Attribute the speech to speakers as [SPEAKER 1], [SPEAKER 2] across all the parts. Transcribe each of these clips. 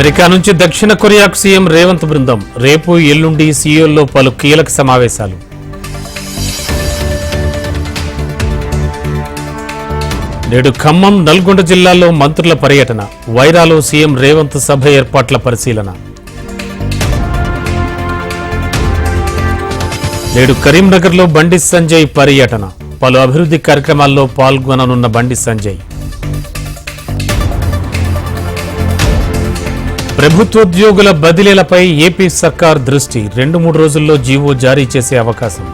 [SPEAKER 1] America నుంచి దక్షిణ కొరియాకు CM Revanth బృందం రేపు ఎల్లుండి సీయోల్లో పలు కీలక సమావేశాలు. నేడు ఖమ్మం నల్గొండ జిల్లాల్లో మంత్రుల పర్యటన వైరాలో సీఎం రేవంత్ సభ ఏర్పాట్ల పరిశీలన. నేడు కరీంనగర్లో బండి సంజయ్ పర్యటన పలు అభివృద్ధి కార్యక్రమాల్లో పాల్గొననున్న బండి సంజయ్. ప్రభుత్వోద్యోగుల బదిలీలపై ఏపీ సర్కార్ దృష్టి. రెండు మూడు రోజుల్లో జీవో జారీ చేసే అవకాశం.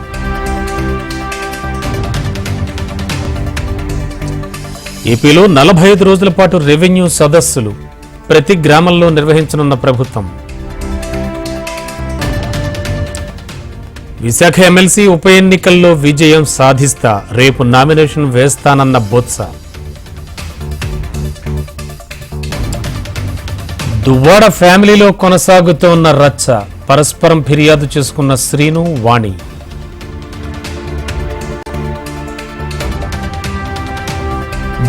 [SPEAKER 1] ఏపీలో నలభై ఐదు రోజుల పాటు రెవెన్యూ సదస్సులు. ప్రతి గ్రామంలో నిర్వహించనున్న ప్రభుత్వం. విశాఖ ఎమ్మెల్సీ ఉప ఎన్నికల్లో విజయం సాధిస్తా. రేపు నామినేషన్ వేస్తానన్న బొత్స. దువ్వాడ ఫ్యామిలీలో కొనసాగుతోన్న రచ్చ పరస్పరం ఫిర్యాదు చేసుకున్న శ్రీను వాణి.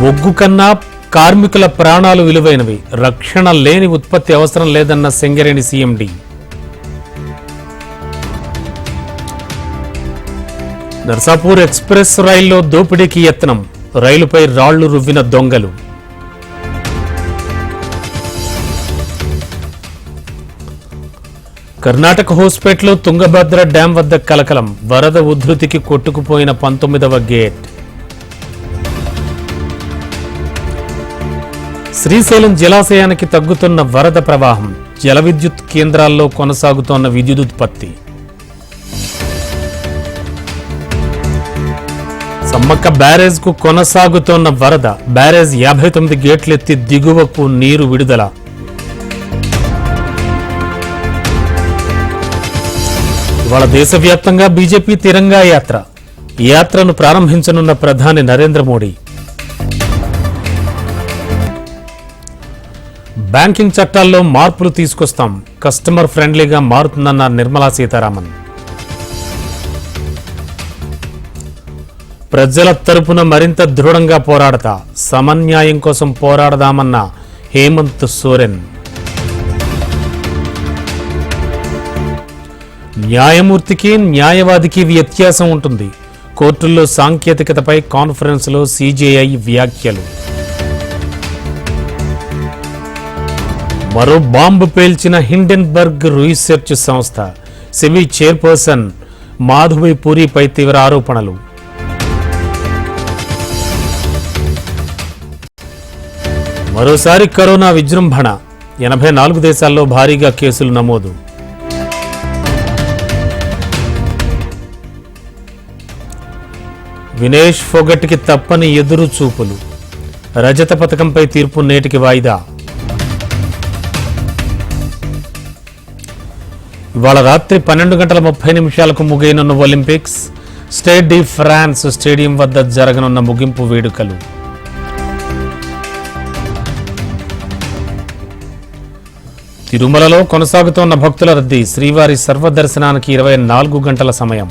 [SPEAKER 1] బొగ్గు కన్నా కార్మికుల ప్రాణాలు విలువైనవి. రక్షణ లేని ఉత్పత్తి అవసరం లేదన్న సింగరేణి సీఎండి. నర్సాపూర్ ఎక్స్ప్రెస్ రైల్లో దోపిడీకి యత్నం. రైలుపై రాళ్ళు రువ్విన దొంగలు. కర్ణాటక హోస్పేట్లో తుంగభద్ర డ్యాం వద్ద కలకలం. వరద ఉధృతికి కొట్టుకుపోయిన పంతొమ్మిదవ గేట్. శ్రీశైలం జలాశయానికి తగ్గుతున్న వరద ప్రవాహం జల విద్యుత్ కేంద్రాల్లో కొనసాగుతోన్న విద్యుదుత్పత్తి సమ్మక్క బ్యారేజ్కు కొనసాగుతోన్న వరద బ్యారేజ్ యాభై తొమ్మిది గేట్లెత్తి దిగువకు నీరు విడుదల. ఇవాళ దేశవ్యాప్తంగా బీజేపీ తిరంగా యాత్ర. ఈ యాత్రను ప్రారంభించనున్న ప్రధాని నరేంద్ర మోడీ. బ్యాంకింగ్ చట్టాల్లో మార్పులు తీసుకొస్తాం. కస్టమర్ ఫ్రెండ్లీగా మారుతుందన్న నిర్మలా సీతారామన్. ప్రజల తరపున మరింత దృఢంగా పోరాడతా. సమన్యాయం కోసం పోరాడదామన్న హేమంత్ సోరెన్. న్యాయమూర్తికి న్యాయవాదికి వ్యత్యాసం ఉంటుంది. కోర్టుల్లో సాంకేతికతపై కాన్ఫరెన్స్లో సీజేఐ వ్యాఖ్యలు. మరో బాంబు పేల్చిన హిండెన్బర్గ్ రీసెర్చ్ సంస్థ. సెబీ చైర్పర్సన్ మాధవి పూరిపై తీవ్ర ఆరోపణలు. మరోసారి కరోనా విజృంభణ. ఎనభై నాలుగు దేశాల్లో భారీగా కేసులు నమోదు. వినేష్ ఫొగట్కి తప్పని ఎదురు చూపులు. రజత పథకంపై తీర్పు నేటికి వాయిదా. ఇవాళ రాత్రి పన్నెండు గంటల ముప్పై నిమిషాలకు ముగియనున్న Olympics Stade de France stadium వద్ద జరగనున్న ముగింపు వేడుకలు. తిరుమలలో కొనసాగుతోన్న భక్తుల రద్దీ శ్రీవారి సర్వదర్శనానికి ఇరవై నాలుగు గంటల సమయం.